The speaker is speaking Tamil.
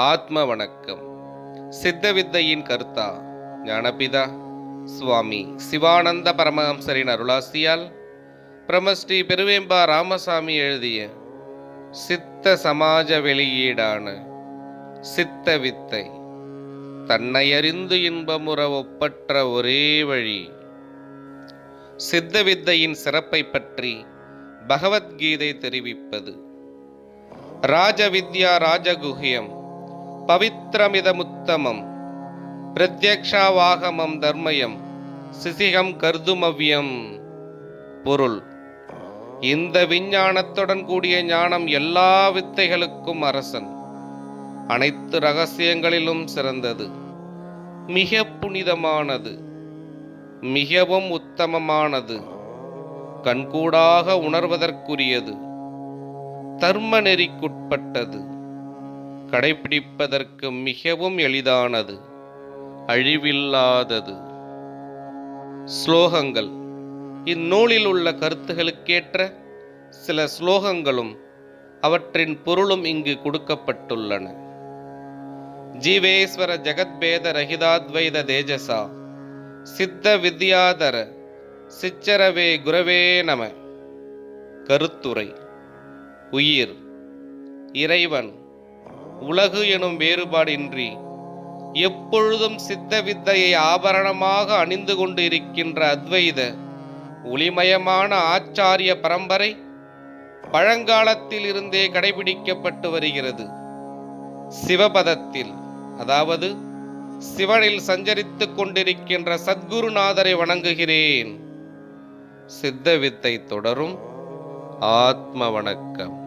ஆத்ம வணக்கம். சித்த வித்தையின் கருத்தா? ஞானபிதா சுவாமி சிவானந்த பரமஹம்சரின் அருளாசியால் பிரமஸ்ரீ பெருவேம்பா ராமசாமி எழுதிய சித்த சமாஜ வெளியீடான சித்த வித்தை தன்னை அறிந்து இன்பமுற ஒப்பற்ற ஒரே வழி சித்த வித்தையின் சிறப்பை பற்றி பகவத்கீதை தெரிவிப்பது. ராஜவித்யா ராஜகுஹியம் பவித்ரமிதமுத்தமம் பிரத்யக்ஷாவாகமம் தர்மயம். சிசிகம் கர்துமவ்யம். பொருள். இந்த விஞ்ஞானத்துடன் கூடிய ஞானம் எல்லா வித்தைகளுக்கும் அரசன். அனைத்து ரகசியங்களிலும் சிறந்தது. மிக புனிதமானது. மிகவும் உத்தமமானது. கண்கூடாக உணர்வதற்குரியது. தர்ம நெறிக்குட்பட்டது கடைபிடிப்பதற்கு மிகவும் எளிதானது. அழிவில்லாதது. ஸ்லோகங்கள். இந்நூலில் உள்ள கருத்துகளுக்கேற்ற சில ஸ்லோகங்களும் அவற்றின் பொருளும் இங்கு கொடுக்கப்பட்டுள்ளன. ஜீவேஸ்வர ஜெகத்பேத ரஹிதாத்வைத தேஜசா. சித்த வித்யாதர. சிச்சரவே குரவே நம. கருத்துரை. உயிர். இறைவன். உலகு எனும் வேறுபாடின்றி எப்பொழுதும் சித்த வித்தையை ஆபரணமாக அணிந்து கொண்டு இருக்கின்ற அத்வைத ஒளிமயமான ஆச்சாரிய பரம்பரை பழங்காலத்தில் இருந்தே கடைபிடிக்கப்பட்டு வருகிறது. சிவபதத்தில் அதாவது சிவனில் சஞ்சரித்துக் கொண்டிருக்கின்ற சத்குருநாதரை வணங்குகிறேன். சித்த வித்தை தொடரும். ஆத்ம வணக்கம்.